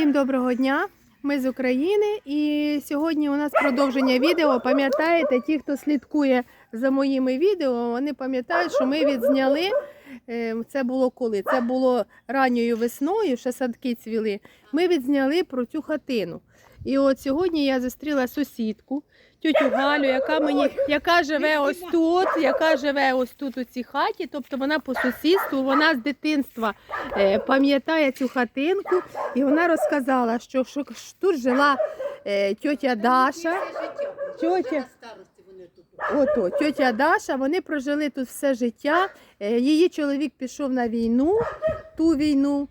Всім доброго дня! Ми з України і сьогодні у нас продовження відео. Пам'ятаєте, ті, хто слідкує за моїми відео, вони пам'ятають, що ми відзняли. е, Це було коли? Це було ранньою весною, ще садки цвіли. Ми відзняли про цю хатину. І от сьогодні я зустріла сусідку, тютю Галю, яка мені яка живе ось тут, яка живе ось тут у цій хаті. Тобто вона по сусідству, вона з дитинства е, пам'ятає цю хатинку, і вона розказала, що, що, тут жила е, тьотя Даша. Тьотя, ото, тьотя Даша, вони прожили тут все життя. Е, Її чоловік пішов на війну, ту війну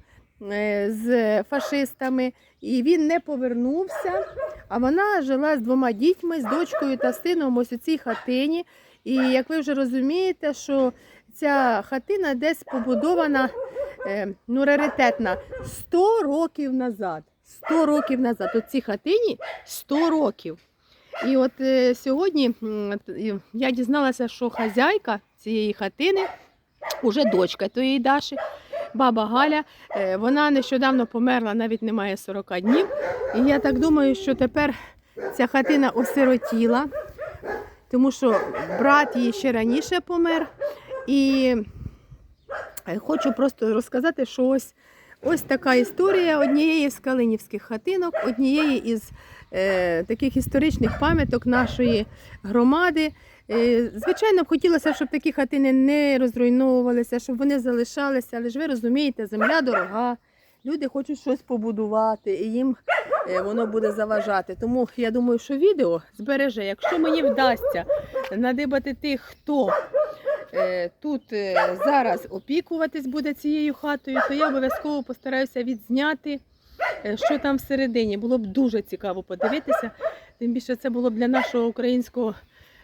з фашистами, і він не повернувся. А вона жила з двома дітьми, з дочкою та сином ось у цій хатині. І як ви вже розумієте, що ця хатина десь побудована е, ну, раритетна 100 років назад. 100 років назад. От цій хатині 100 років. І от е, сьогодні я дізналася, що хазяйка цієї хатини уже дочка тієї Даші, баба Галя. Е, вона нещодавно померла, навіть немає 40 днів. І я так думаю, що тепер ця хатина осиротіла, тому що брат її ще раніше помер. І е, хочу просто розказати, що ось така історія однієї з калинівських хатинок, однієї із е, таких історичних пам'яток нашої громади. Е, звичайно, б хотілося, щоб такі хатини не розруйновувалися, щоб вони залишалися, але ж ви розумієте, земля дорога. Люди хочуть щось побудувати, і їм е, воно буде заважати. Тому я думаю, що відео збереже, якщо мені вдасться надибати тих, хто тут е, зараз опікуватись буде цією хатою, то я обов'язково постараюся відзняти, е, що там всередині. Було б дуже цікаво подивитися. Тим більше це було б для нашого українського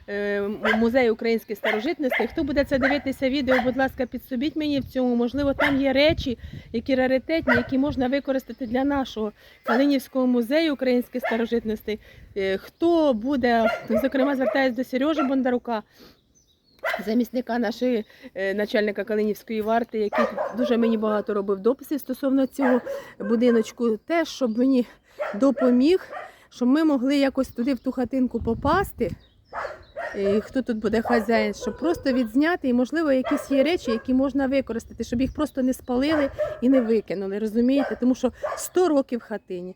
е, музею української старожитності. Хто буде це дивитися відео, будь ласка, підсобіть мені в цьому. Можливо, там є речі, які раритетні, які можна використати для нашого Калинівського музею української старожитності. Е, Хто буде, зокрема, звертаюся до Сережі Бондарука, замісника нашої е, начальника Калинівської варти, який дуже мені багато робив дописів стосовно цього будиночку, теж щоб мені допоміг, щоб ми могли якось туди в ту хатинку попасти. І хто тут буде хазяїн, щоб просто відзняти, і, можливо, якісь є речі, які можна використати, щоб їх просто не спалили і не викинули, розумієте? Тому що 100 років в хатині.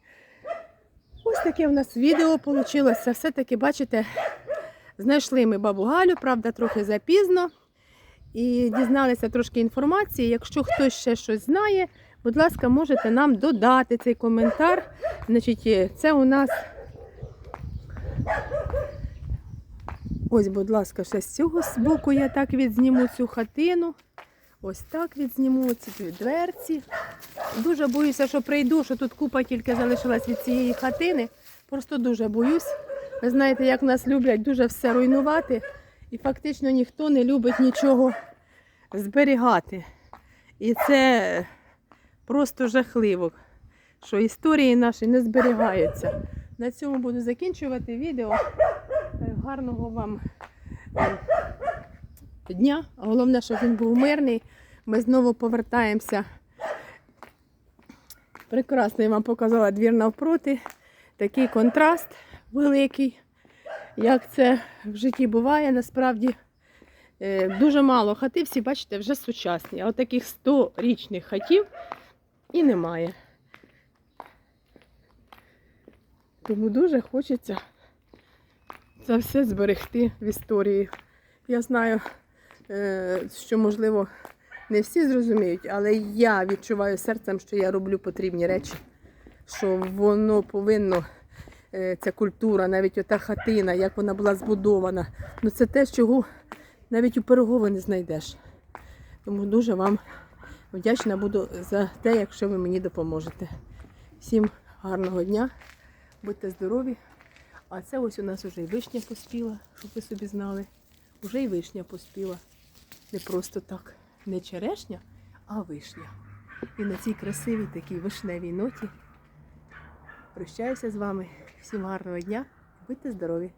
Ось таке в нас відео вийшло. Все-таки, бачите, знайшли ми бабу Галю, правда, трохи запізно. І дізналися трошки інформації. Якщо хтось ще щось знає, будь ласка, можете нам додати цей коментар. Значить, е, це у нас. Ось, будь ласка, ще з цього боку я так відзніму цю хатину. Ось так відзніму ці дверці. Дуже боюся, що прийду, що тут купа тільки залишилась від цієї хатини. Просто дуже боюсь. Ви знаєте, як нас люблять дуже все руйнувати. І фактично ніхто не любить нічого зберігати. І це просто жахливо, що історії наші не зберігаються. На цьому буду закінчувати відео. Гарного вам е, дня. Головне, щоб він був мирний. Ми знову повертаємося. Прекрасно я вам показала двір навпроти. Такий контраст великий. Як це в житті буває, насправді е, дуже мало хати, всі, бачите, вже сучасні. А от таких 100-річних хатів і немає. Тому дуже хочеться це все зберегти в історії. Я знаю, е, що, можливо, не всі зрозуміють, але я відчуваю серцем, що я роблю потрібні речі, що воно повинно, ця культура, навіть ота хатина, як вона була збудована. Ну це те, чого навіть у пирогові не знайдеш. Тому дуже вам вдячна буду за те, якщо ви мені допоможете. Всім гарного дня, будьте здорові. А це ось у нас вже і вишня поспіла, щоб ви собі знали. Уже і вишня поспіла. Не просто так, не черешня, а вишня. І на цій красивій такій вишневій ноті прощаюся з вами. Всім гарного дня, будьте здорові!